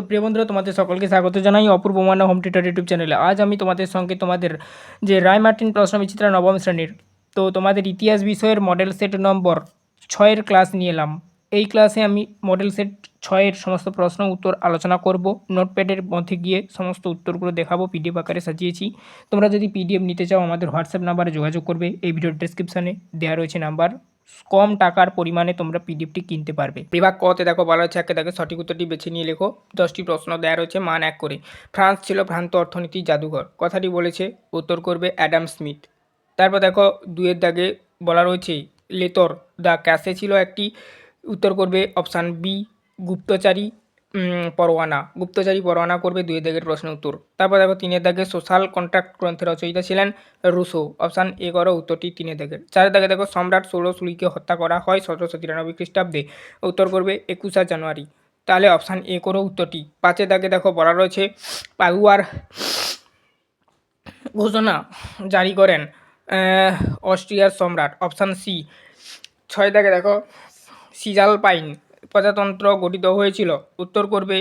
তো প্রিয় বন্ধুরা, তোমাদের সকলকে স্বাগত জানাই Apurba Manna home theatre YouTube চ্যানেলে। আজ আমি তোমাদের সঙ্গে তোমাদের যে রায় মার্টিন প্রশ্ন বিচিত্রা নবম শ্রেণির, তো তোমাদের ইতিহাস বিষয়ের মডেল সেট নম্বর ছয়ের ক্লাস নিয়ে এলাম। এই ক্লাসে আমি মডেল সেট ছয়ের সমস্ত প্রশ্ন উত্তর আলোচনা করব। নোটপ্যাডের মধ্যে গিয়ে সমস্ত উত্তরগুলো দেখাবো পিডিএফ আকারে সাজিয়েছি। তোমরা যদি পিডিএফ নিতে চাও, আমাদের হোয়াটসঅ্যাপ নাম্বারে যোগাযোগ করবে। এই ভিডিওর ডেসক্রিপশানে দেওয়া রয়েছে নাম্বার কম টাকার পরিমাণে তোমরা পিডিএফটি কিনতে পারবে। বিভাগ কতে দেখো বলা হচ্ছে একে দেখো সঠিক উত্তরটি বেছে নিয়ে লেখো। দশটি প্রশ্ন দেওয়া রয়েছে, মান এক করে। ফ্রান্স ছিল ভ্রান্ত অর্থনীতি জাদুঘর। কথাটি বলেছে, উত্তর করবে অ্যাডাম স্মিথ। তারপর দেখো দুয়ের দাগে বলা রয়েছে, লেতর দ্য ক্যাসে ছিল একটি। উত্তর করবে অপশান বি, গুপ্তচারী। পরোয়ানা। গুপ্তচারী পরোয়ানা করবে দুই দাগের প্রশ্নের উত্তর। তারপর দেখো তিনের দাগে সোশ্যাল কন্ট্রাক্ট গ্রন্থের রচয়িতা ছিলেন রুশো। অপশান এ করো, উত্তরটি তিনের দাগের। চারের দাগে দেখো সম্রাট ষোড়শুলিকে হত্যা করা হয় সতেরোশো তিরানব্বই খ্রিস্টাব্দে। উত্তর করবে একুশা জানুয়ারি। তাহলে অপশান এ করো, উত্তরটি। পাঁচের দাগে দেখো বলা রয়েছে, পাগুয়ার ঘোষণা জারি করেন অস্ট্রিয়ার সম্রাট। অপশান সি ছয় দাগে দেখো সিজাল পাইন প্রজাতন্ত্র গঠিত হয়েছিল। উত্তর করবে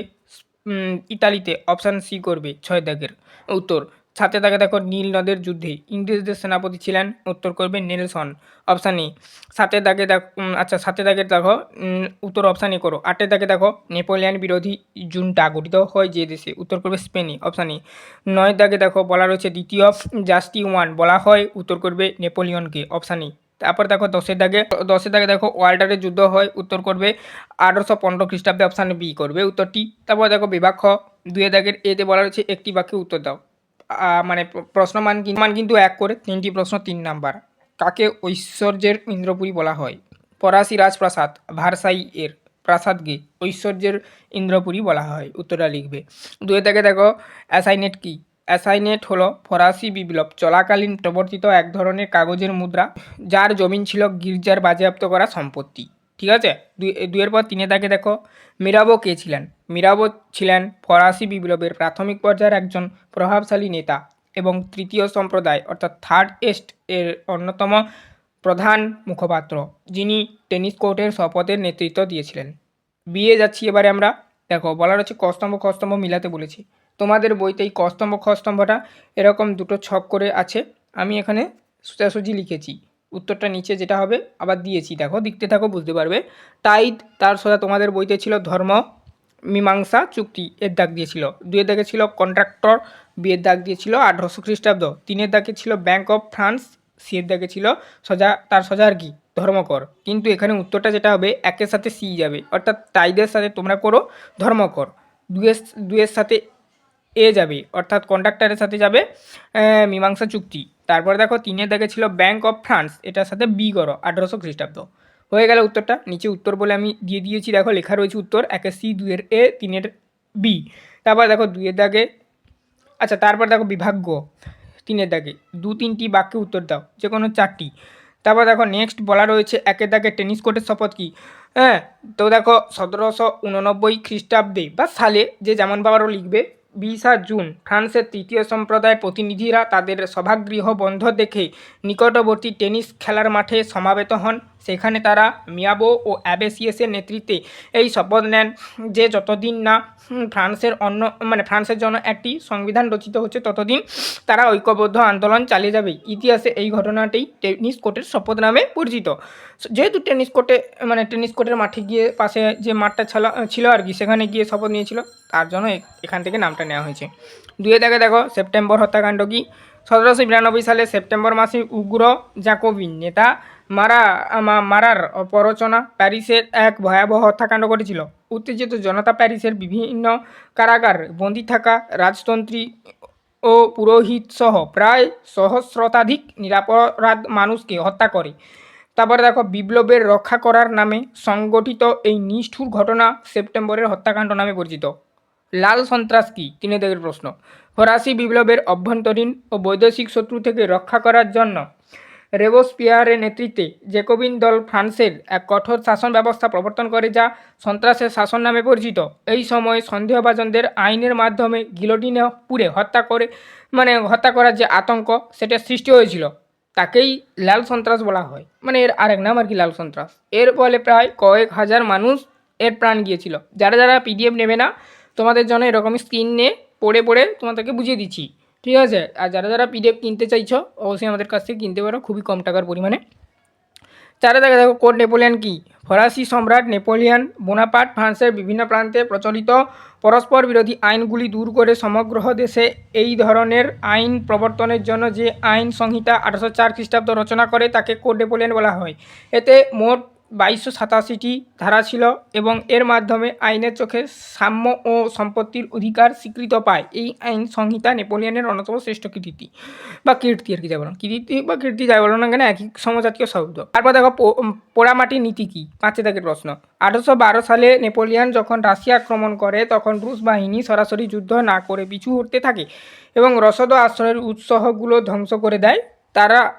ইতালিতে অপশান সি করবে, ছয় দাগের। উত্তর, সাথে দাগে দেখো নীল নদের যুদ্ধে। ইংরেজদের সেনাপতি ছিলেন, উত্তর করবে নেলসন। অপশান এ, সাথে দাগে দেখো আচ্ছা সাথে দাগে দেখো উত্তর অপশান এ করো। আটে দাগে দেখো নেপোলিয়ান বিরোধী জুনটা গঠিত হয় যে দেশে। উত্তর করবে স্পেনে অপশান এ, নয় দাগে দেখো বলা রয়েছে দ্বিতীয় জাস্টি ওয়ান বলা হয়, উত্তর করবে নেপোলিয়নকে। অপশান এ তারপর দেখো দশের দাগে দশের দাগে দেখো ওয়াল্টারের যুদ্ধ হয়, উত্তর করবে আঠারোশো পনেরো খ্রিস্টাব্দে অপশান বি করবে, উত্তরটি। তারপর দেখো বিভাগ খ দুয়ে দাগের এতে বলা রয়েছে একটি বাক্যে উত্তর দাও। মানে প্রশ্ন মান মান কিন্তু এক করে, তিনটি প্রশ্ন তিন নাম্বার। কাকে ঐশ্বর্যের ইন্দ্রপুরী বলা হয়? ফরাসি রাজপ্রাসাদ, ভারসাই এর প্রাসাদকে ঐশ্বর্যের ইন্দ্রপুরী বলা হয়, উত্তরটা লিখবে। দুয়ে থেকে দেখো, অ্যাসাইনেট কি? অ্যাসাইনেট হলো ফরাসি বিপ্লব, চলাকালীন প্রবর্তিত এক ধরনের কাগজের মুদ্রা যার জমিন ছিল গির্জার বাজেয়াপ্ত করা সম্পত্তি। ঠিক আছে? দুই, দুইয়ের পর তিনে তাকে দেখো, মিরাবো কে ছিলেন? মিরাবো ছিলেন ফরাসি বিপ্লবের প্রাথমিক পর্যায়ের একজন প্রভাবশালী নেতা এবং তৃতীয় সম্প্রদায়, অর্থাৎ থার্ড এস্ট এর অন্যতম প্রধান মুখপাত্র, যিনি টেনিস কোর্টের শপথের নেতৃত্ব দিয়েছিলেন। বিয়ে যাচ্ছি এবারে আমরা। দেখো, বলার হচ্ছে কস্তম্ভ খস্তম্ভ মিলাতে বলেছি। তোমাদের বইতে এই কস্তম্ভ খস্তম্ভটা এরকম দুটো ছক করে আছে। আমি এখানে সোজাসুজি লিখেছি। উত্তরটা নিচে যেটা হবে, আবার দিয়েছি। দেখো, দেখতে থাকো, বুঝতে পারবে। টাইদ তার সোজা তোমাদের বইতে ছিল ধর্ম, মীমাংসা, চুক্তি। এর দাগ দিয়েছিল। দুয়ের দাগে ছিল কন্ট্রাক্টর বিয়ের দাগ দিয়েছিল আঠারোশো খ্রিস্টাব্দ। তিনের দাগে ছিল ব্যাংক অফ ফ্রান্স সিয়ের দাগে ছিল সোজা, তার সোজা আর কি, ধর্মকর। কিন্তু এখানে উত্তরটা যেটা হবে, একের সাথে সি যাবে। অর্থাৎ টাইদের সাথে তোমরা করো ধর্মকর। দুয়ের দুয়ের সাথে এ যাবে, অর্থাৎ কন্ট্রাক্টরের সাথে যাবে মীমাংসা চুক্তি। তারপর দেখো, তিনের দাগে ছিল ব্যাংক অফ ফ্রান্স এটার সাথে বি করো, আঠারোশো খ্রিস্টাব্দ। হয়ে গেল উত্তরটা, নিচে উত্তর বলে আমি দিয়ে দিয়েছি, দেখো, লেখা রয়েছে উত্তর, একে সি দুইয়ের এ তিনের বি তারপর দেখো, দুইয়ের দাগে আচ্ছা তারপর দেখো, বিভাগ্য, তিনের দাগে। দু, তিনটি বাক্যে উত্তর দাও যে কোনো চারটি। তারপর দেখো নেক্সট বলা রয়েছে, একের দাগে টেনিস কোর্টের শপথ কি? হ্যাঁ তো দেখো, সতেরোশো উননব্বই খ্রিস্টাব্দে, বা সালে, যে যেমন বাবারও লিখবে বিশা জুন, ফ্রান্সের তৃতীয় সম্প্রদায়ের প্রতিনিধিরা তাদের সভাগৃহ বন্ধ দেখে নিকটবর্তী টেনিস খেলার মাঠে সমাবেত হন। সেখানে তারা মিয়াবো ও অ্যাবেসিয়াসের নেতৃত্বে এই শপথ নেন যে যতদিন না ফ্রান্সের অন্য মানে ফ্রান্সের জন্য একটি সংবিধান রচিত হচ্ছে, ততদিন তারা ঐক্যবদ্ধ আন্দোলন চালিয়ে যাবে। ইতিহাসে এই ঘটনাটি টেনিস কোর্টের শপথ নামে পরিচিত। যেহেতু টেনিস কোর্টে মানে টেনিস কোর্টের মাঠে গিয়ে পাশে যে মাঠটা ছিল আর কি, সেখানে গিয়ে শপথ নিয়েছিল, তার জন্য এখান থেকে নামটা নেওয়া হয়েছে। দুয়ে দেখে দেখো, সেপ্টেম্বর হত্যাকাণ্ড কি সতেরোশো বিরানব্বই সালে সেপ্টেম্বর মাসে উগ্র জাকোবিন নেতা মারা মারার প্ররোচনা প্যারিসের এক ভয়াবহ হত্যাকাণ্ড ঘটেছিল। উত্তেজিত জনতা প্যারিসের বিভিন্ন কারাগার বন্দী থাকা রাজতন্ত্রী ও পুরোহিত সহ প্রায় সহস্রতাধিক নিরাপরাধ মানুষকে হত্যা করে। তারপরে দেখো, বিপ্লবের রক্ষা করার নামে সংগঠিত এই নিষ্ঠুর ঘটনা সেপ্টেম্বরের হত্যাকাণ্ড নামে পরিচিত। লাল সন্ত্রাস কি? তিনে দেবের প্রশ্ন। ফরাসি বিপ্লবের অভ্যন্তরীণ ও বৈদেশিক শত্রু থেকে রক্ষা করার জন্য রেবোস্পিয়ারের নেতৃত্বে জেকোবিন দল ফ্রান্সের এক কঠোর শাসন ব্যবস্থা প্রবর্তন করে যা সন্ত্রাসের শাসন নামে পরিচিত। এই সময় সন্দেহভাজনদের আইনের মাধ্যমে গিলোটিনে পুড়ে হত্যা করে মানে হত্যা করার যে আতঙ্ক, সেটা সৃষ্টি হয়েছিল। তাকেই লাল সন্ত্রাস বলা হয়। মানে এর আরেক নাম আর কি লাল সন্ত্রাস। এর ফলে প্রায় কয়েক হাজার মানুষ এর প্রাণ গিয়েছিল। যারা যারা পিডিএফ নেবে না তোমাদের জন্য এরকমই স্ক্রিন নিয়ে পড়ে পড়ে তোমাদেরকে বুঝিয়ে দিচ্ছি। ঠিক আছে? আর যারা যারা পিডিএফ কিনতে চাইছো, অবশ্যই আমাদের কাছ থেকে কিনতে পারো, খুবই কম টাকার পরিমাণে। চারে দেখে দেখো কোড নেপোলিয়ান কি? ফরাসি সম্রাট নেপোলিয়ান বোনাপাট ফ্রান্সের বিভিন্ন প্রান্তে প্রচলিত পরস্পর বিরোধী আইনগুলি দূর করে সমগ্র দেশে এই ধরনের আইন প্রবর্তনের জন্য যে আইন সংহিতা আঠারোশো চার খ্রিস্টাব্দ রচনা করে, তাকে কোড নেপোলিয়ান বলা হয়। এতে মোট বাইশশো সাতাশিটি ধারা ছিল এবং এর মাধ্যমে আইনের চোখে সাম্য ও সম্পত্তির অধিকার স্বীকৃত পায়। এই আইন সংহিতা নেপোলিয়ানের অন্যতম শ্রেষ্ঠ কৃতিত্ব বা কীর্তি আর কি যাই বলো কীর্তি বা কীর্তি যাই বলো না কেন একই সমজাতীয় শব্দ। তারপর দেখো পোড়ামাটির নীতি কী? পাঁচে দাগের প্রশ্ন। আঠারোশো বারো সালে নেপোলিয়ান যখন রাশিয়া আক্রমণ করে, তখন রুশ বাহিনী সরাসরি যুদ্ধ না করে পিছু হটতে থাকে এবং রসদ আশ্রয়ের উৎসাহগুলো ধ্বংস করে দেয়। তারা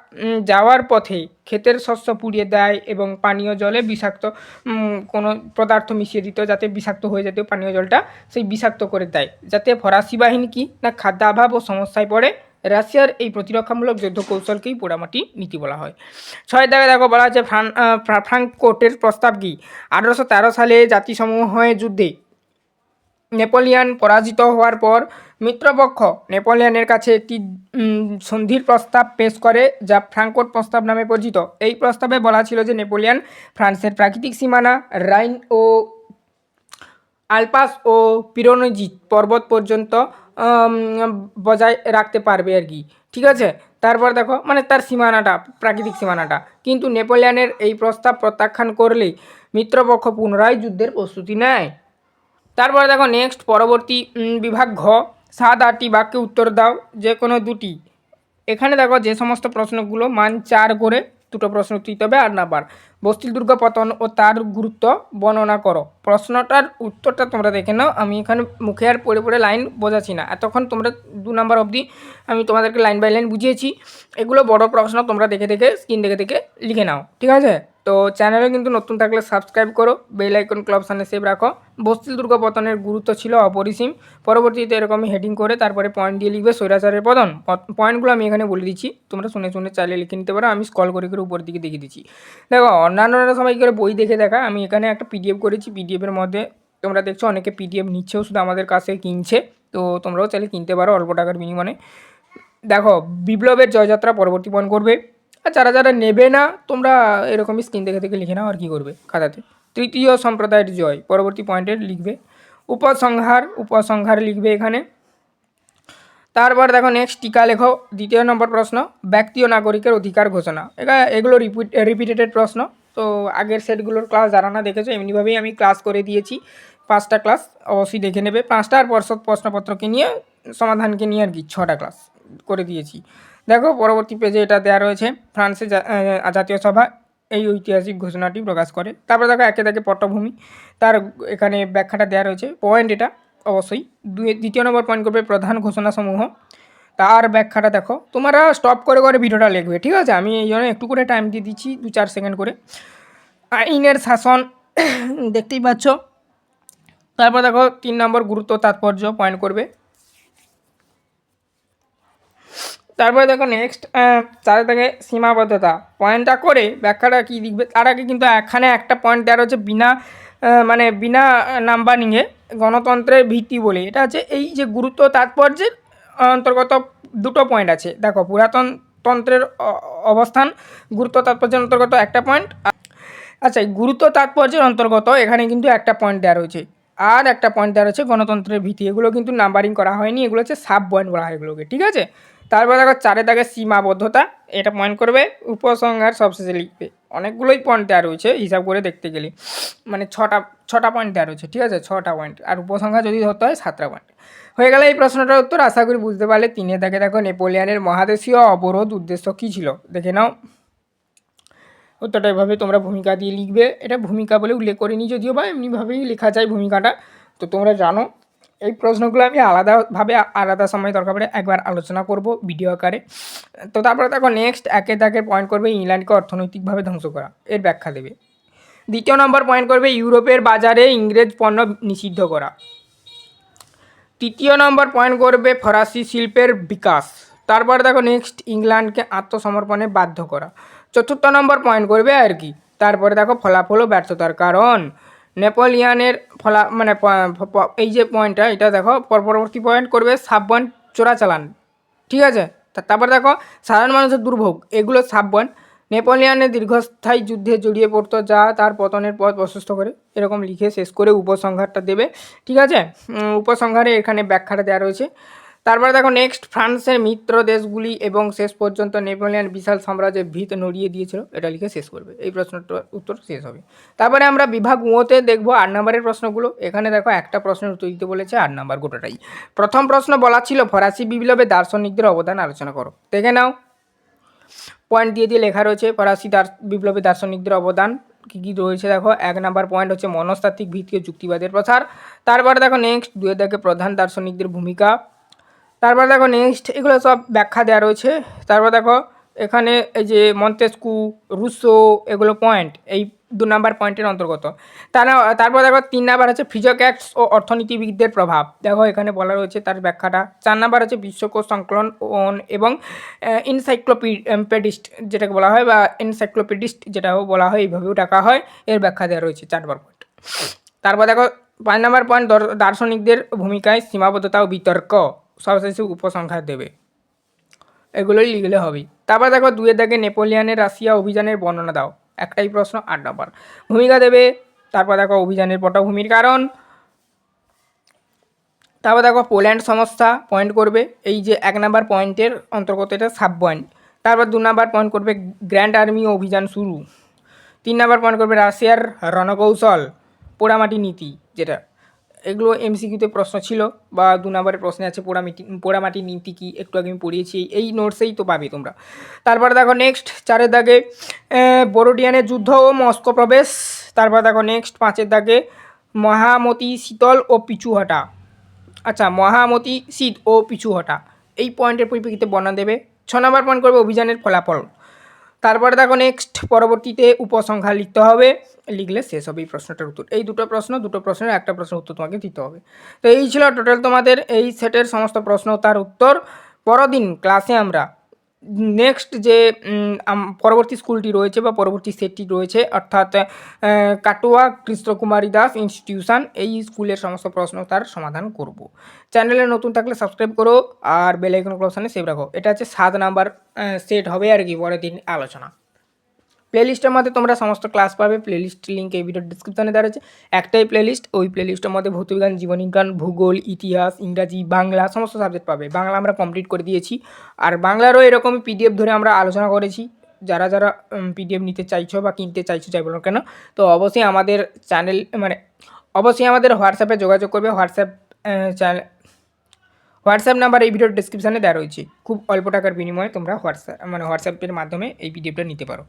যাওয়ার পথে ক্ষেতের শস্য পুড়িয়ে দেয় এবং পানীয় জলে বিষাক্ত কোনো পদার্থ মিশিয়ে দিত যাতে বিষাক্ত হয়ে যেত পানীয় জলটা সেই বিষাক্ত করে দেয়। যাতে ফরাসি বাহিনী কি না খাদ্যাভাব ও সমস্যায় পড়ে রাশিয়ার এই প্রতিরক্ষামূলক যুদ্ধ কৌশলকেই পোড়ামাটি নীতি বলা হয়। ছয় দাগে দেখো বলা আছে ফ্রান আহ, ফ্রা- ফ্রাঙ্ককোটের প্রস্তাব কি? আঠারোশো তেরো সালে জাতিসমূহের যুদ্ধে নেপোলিয়ান পরাজিত হওয়ার পর মিত্রপক্ষ নেপোলিয়ানের কাছে একটি সন্ধির প্রস্তাব পেশ করে যা ফ্রাঙ্কোট প্রস্তাব নামে পরিচিত। এই প্রস্তাবে বলা ছিল যে নেপোলিয়ান ফ্রান্সের প্রাকৃতিক সীমানা, রাইন ও আলপাস ও পিরোনজিত পর্বত পর্যন্ত বজায় রাখতে পারবে আর কি। ঠিক আছে? তারপর দেখো মানে তার সীমানাটা, প্রাকৃতিক সীমানাটা। কিন্তু নেপোলিয়ানের এই প্রস্তাব প্রত্যাখ্যান করলে মিত্রপক্ষ পুনরায় যুদ্ধের প্রস্তুতি নেয়। তারপরে দেখো নেক্সট পরবর্তী বিভাগ ঘ। সাত, আটটি বাক্যে উত্তর দাও, যে কোনো দুটি। এখানে দেখো যে সমস্ত প্রশ্নগুলো মান চার করে দুটো প্রশ্ন উত্তর দিতে হবে আর না বার বস্তিল পতন ও তার গুরুত্ব বর্ণনা করো। প্রশ্নটার উত্তরটা তোমরা দেখে নাও। আমি এখানে মুখে আর পড়ে পড়ে লাইন বোঝাচ্ছি না। এতক্ষণ তোমরা দু নম্বর অবধি আমি তোমাদেরকে লাইন বাই লাইন বুঝিয়েছি। এগুলো বড় প্রশ্ন তোমরা দেখে দেখে স্ক্রিন দেখে দেখে লিখে নাও। ঠিক আছে? তো চ্যানেলে কিন্তু নতুন থাকলে সাবস্ক্রাইব করো বেল আইকন ক্লাব সামনে সেভ রাখো। বস্তিল দুর্গ পতনের গুরুত্ব ছিল অপরিসীম। পরবর্তীতে এরকমই হেডিং করে তারপরে পয়েন্ট দিয়ে লিখবে স্বৈরাচারের পতন। পয়েন্টগুলো আমি এখানে বলে দিচ্ছি। তোমরা শুনে শুনে চাইলে লিখে নিতে পারো। আমি স্কল করে করে উপর দিকে দেখিয়ে দিচ্ছি। দেখো, অন্যান্যরা সবাই করে বই দেখে দেখা। আমি এখানে একটা পিডিএফ করেছি। পিডিএফের মধ্যে তোমরা দেখছ অনেকে পিডিএফ নিচ্ছেও শুধু আমাদের কাছে কিনছে। তো তোমরাও চাইলে কিনতে পারো অল্প টাকার বিনিময়ে। দেখো, বিপ্লবের জয়যাত্রা পরবর্তী পয়েন্ট করবে। আর যারা যারা নেবে না, তোমরা এরকমই স্ক্রিন দেখে দেখে লিখে নাও আর কি করবে খাতাতে। তৃতীয় সম্প্রদায়ের জয়, পরবর্তী পয়েন্টে লিখবে। উপসংহার উপসংহার লিখবে এখানে। তারপর দেখো নেক্সট টিকা লেখো, দ্বিতীয় নম্বর প্রশ্ন, ব্যক্তি ও নাগরিকের অধিকার ঘোষণা। এটা এগুলো রিপিট রিপিটেড প্রশ্ন। তো আগের সেটগুলোর ক্লাস যারা না দেখেছ, এমনিভাবেই আমি ক্লাস করে দিয়েছি। পাঁচটা ক্লাস অবশ্যই দেখে নেবে। পাঁচটা আর পর্ষদ প্রশ্নপত্রকে নিয়ে, সমাধানকে নিয়ে আর কি ছটা ক্লাস করে দিয়েছি। দেখো, পরবর্তী পেজে এটা দেওয়া রয়েছে ফ্রান্সের জাতীয় সভা। এই ঐতিহাসিক ঘোষণাটি প্রকাশ করে। তারপরে দেখো, একে দেখে পটভূমি তার এখানে ব্যাখ্যাটা দেওয়া রয়েছে। পয়েন্ট এটা, অবশ্যই। দ্বিতীয় নম্বর পয়েন্ট করবে প্রধান ঘোষণাসমূহ। তার ব্যাখ্যাটা দেখো। তোমরা স্টপ করে করে ভিডিওটা লিখবে, ঠিক আছে? আমি এই জন্য একটু করে টাইম দিয়ে দিচ্ছি, দু চার সেকেন্ড করে। আইনের শাসন, দেখতেই পাচ্ছ? তারপর দেখো, তিন নম্বর গুরুত্ব তাৎপর্য পয়েন্ট করবে। তারপরে দেখো নেক্সট চারে থেকে সীমাবদ্ধতা। পয়েন্টটা করে ব্যাখ্যাটা কী লিখবে? তার আগে কিন্তু এখানে একটা পয়েন্ট দেওয়া রয়েছে বিনা মানে বিনা নাম্বারিংয়ে গণতন্ত্রের ভিত্তি বলে। এটা হচ্ছে এই যে গুরুত্ব তাৎপর্যের অন্তর্গত দুটো পয়েন্ট আছে। দেখো পুরাতন তন্ত্রের অবস্থান, গুরুত্ব তাৎপর্যের অন্তর্গত একটা পয়েন্ট আচ্ছা গুরুত্ব তাৎপর্যের অন্তর্গত এখানে কিন্তু একটা পয়েন্ট দেওয়া রয়েছে। আর একটা পয়েন্ট দেওয়া রয়েছে গণতন্ত্রের ভিত্তি। এগুলো কিন্তু নাম্বারিং করা হয়নি। এগুলো হচ্ছে সাব পয়েন্ট বলা হয় এগুলোকে। ঠিক আছে? তারপর দেখো চারে দাগে সীমাবদ্ধতা, এটা পয়েন্ট করবে, উপসংহার সবশেষে লিখবে। অনেকগুলোই পয়েন্ট দেওয়া রয়েছে, হিসাব করে দেখতে গেলে। মানে ছটা ছটা পয়েন্ট দেওয়া রয়েছে, ঠিক আছে? ছটা পয়েন্ট আর উপসংহার যদি ধরতে হয়, সাতটা পয়েন্ট হয়ে গেলে এই প্রশ্নটার উত্তর, আশা করি বুঝতে পারলে। তিনে দাগে দেখো, নেপোলিয়ানের মহাদেশীয় অবরোধ উদ্দেশ্য কী ছিল? দেখে নাও। উত্তরটা এভাবে তোমরা ভূমিকা দিয়ে লিখবে। এটা ভূমিকা বলে উল্লেখ করিনি যদিও বা, এমনিভাবেই লেখা যায় ভূমিকাটা। তো তোমরা জানো এই প্রশ্নগুলো আমি আলাদাভাবে, আলাদা সময় দরকার পড়ে একবার আলোচনা করব ভিডিও আকারে। তো তারপরে দেখো নেক্সট একে তাকে পয়েন্ট করবে ইংল্যান্ডকে অর্থনৈতিকভাবে ধ্বংস করা। এর ব্যাখ্যা দেবে। দ্বিতীয় নম্বর পয়েন্ট করবে ইউরোপের বাজারে ইংরেজ পণ্য নিষিদ্ধ করা। তৃতীয় নম্বর পয়েন্ট করবে ফরাসি শিল্পের বিকাশ। তারপর দেখো নেক্সট ইংল্যান্ডকে আত্মসমর্পণে বাধ্য করা। চতুর্থ নম্বর পয়েন্ট করবে আর কি। তারপরে দেখো ফলাফল ও ব্যর্থতার কারণ। নেপোলিয়ানের ফলা মানে এই যে পয়েন্টটা, এটা দেখো, পর- পরবর্তী পয়েন্ট করবে সাব পয়েন্ট চোরাচালান। ঠিক আছে? তারপর দেখো, সাধারণ মানুষের দুর্ভোগ, এগুলো সাব পয়েন্ট নেপোলিয়ানের দীর্ঘস্থায়ী যুদ্ধে জড়িয়ে পড়তো যা তার পতনের পথ প্রশস্ত করে, এরকম লিখে শেষ করে উপসংহারটা দেবে। ঠিক আছে? উপসংহারে এখানে ব্যাখ্যাটা দেওয়া রয়েছে। তারপরে দেখো নেক্সট ফ্রান্সের মিত্র দেশগুলি এবং শেষ পর্যন্ত নেপোলিয়ান বিশাল সাম্রাজ্যের ভিত নড়িয়ে দিয়েছিল। এটা লিখে শেষ করবে। এই প্রশ্নটার উত্তর শেষ হবে। তারপরে আমরা বিভাগ উঁতে দেখব আট নম্বরের প্রশ্নগুলো। এখানে দেখো একটা প্রশ্নের উত্তর দিতে বলেছে আট নম্বর গোটাটাই। প্রথম প্রশ্ন বলা ছিল, ফরাসি বিপ্লবে দার্শনিকদের অবদান আলোচনা করো। দেখে নাও। পয়েন্ট দিয়ে দিয়ে লেখা রয়েছে, ফরাসি বিপ্লবী দার্শনিকদের অবদান কী কী রয়েছে দেখো। এক নাম্বার পয়েন্ট হচ্ছে মনস্তাত্ত্বিক ভিত্তি ও যুক্তিবাদের প্রসার। তারপরে দেখো নেক্সট দুয়ে দেখে প্রধান দার্শনিকদের ভূমিকা। তারপর দেখো নেক্সট এগুলো সব ব্যাখ্যা দেওয়া রয়েছে। তারপর দেখো এখানে এই যে মন্তেস্কু, রুসো এগুলো পয়েন্ট এই দু নাম্বার পয়েন্টের অন্তর্গত। তারা তারপর দেখো তিন নাম্বার হচ্ছে ফিজোক্যাক্স ও অর্থনীতিবিদদের প্রভাব। দেখো এখানে বলা রয়েছে তার ব্যাখ্যাটা। চার নাম্বার হচ্ছে বিশ্বকোষ সংকলন এবং ইনসাইক্লোপিডিস্ট যেটাকে বলা হয় বা এনসাইক্লোপিডিস্ট যেটাও বলা হয়, এইভাবেও ডাকা হয়। এর ব্যাখ্যা দেওয়া রয়েছে চার নম্বর পয়েন্ট তারপর দেখো পাঁচ নম্বর পয়েন্ট দর- দার্শনিকদের ভূমিকায় সীমাবদ্ধতা ও বিতর্ক। সবশেষে উপসংহার দেবে। এগুলোই লিখলে হবে তারপর দেখো দুয়ের দাগে নেপোলিয়ানের রাশিয়া অভিযানের বর্ণনা দাও। একটাই প্রশ্ন, আট নম্বর। ভূমিকা দেবে, তারপর দেখো অভিযানের পটভূমির কারণ। তারপর দেখো, পোল্যান্ড সমস্যা পয়েন্ট করবে। এই যে এক নাম্বার পয়েন্টের অন্তর্গত এটা সাব পয়েন্ট তারপর দু নাম্বার পয়েন্ট করবে, গ্র্যান্ড আর্মি অভিযান শুরু। তিন নাম্বার পয়েন্ট করবে, রাশিয়ার রণকৌশল, পোড়ামাটি নীতি, যেটা এগুলো এমসিকিউতে প্রশ্ন ছিল বা দু নম্বরের প্রশ্নে আছে পোড়ামাটি পোড়ামাটি নীতি কি? একটু আগে আমি পড়িয়েছি, এই নোটসেই তো পাবে তোমরা। তারপরে দেখো নেক্সট চারের দাগে বোরোডিয়ানের যুদ্ধ ও মস্কো প্রবেশ। তারপর দেখো নেক্সট পাঁচের দাগে, মহামতি শীতল ও পিছুহটা আচ্ছা মহামতি শীত ও পিছুহটা এই পয়েন্টের পরিপ্রেক্ষিতে বর্ণনা দেবে। ছ নম্বর পয়েন্ট করবে অভিযানের ফলাফল। তারপরে দেখো নেক্সট পরবর্তীতে উপসংখ্যা লিখতে হবে। লিখলে শেষ হবে এই প্রশ্নটার উত্তর। এই দুটো প্রশ্ন, দুটো প্রশ্নের একটা প্রশ্নের উত্তর তোমাকে দিতে হবে। তো এই ছিল টোটাল তোমাদের এই সেটের সমস্ত প্রশ্ন তার উত্তর। পরদিন ক্লাসে আমরা নেক্সট যে পরবর্তী স্কুলটি রয়েছে বা পরবর্তী সেটটি রয়েছে, অর্থাৎ কাটোয়া কৃষ্ণকুমারী দাস ইনস্টিটিউশন, এই স্কুলের সমস্ত প্রশ্ন তার সমাধান করব। চ্যানেলে নতুন থাকলে সাবস্ক্রাইব করো আর বেলাইকন অপশানে সেভ রাখো। এটা হচ্ছে সাত নাম্বার সেট হবে আর কি, পরের দিন আলোচনা। প্লেলিস্টের মধ্যে তোমরা সমস্ত ক্লাস পাবে। প্লেলিস্ট লিঙ্ক এই ভিডিওর ডিসক্রিপশনে দেওয়া রয়েছে। একটাই প্লেলিস্ট ওই প্লেলিস্টের মধ্যে ভৌতবিজ্ঞান জীবনবিজ্ঞান ভূগোল, ইতিহাস, ইংরাজি, বাংলা সমস্ত সাবজেক্ট পাবে। বাংলা আমরা কমপ্লিট করে দিয়েছি। আর বাংলারও এরকমই পিডিএফ ধরে আমরা আলোচনা করেছি। যারা যারা পিডিএফ নিতে চাইছো বা কিনতে চাইছো, যাই বলো না কেন, তো অবশ্যই আমাদের চ্যানেল মানে অবশ্যই আমাদের হোয়াটসঅ্যাপে যোগাযোগ করবে। হোয়াটসঅ্যাপ চ্যানেল হোয়াটসঅ্যাপ নাম্বার এই ভিডিওর ডিসক্রিপশানে দেওয়া রয়েছে। খুব অল্প টাকার বিনিময়ে তোমরা হোয়াটসঅ্যাপ মানে হোয়াটসঅ্যাপের মাধ্যমে এই পিডিএফটা নিতে পারো।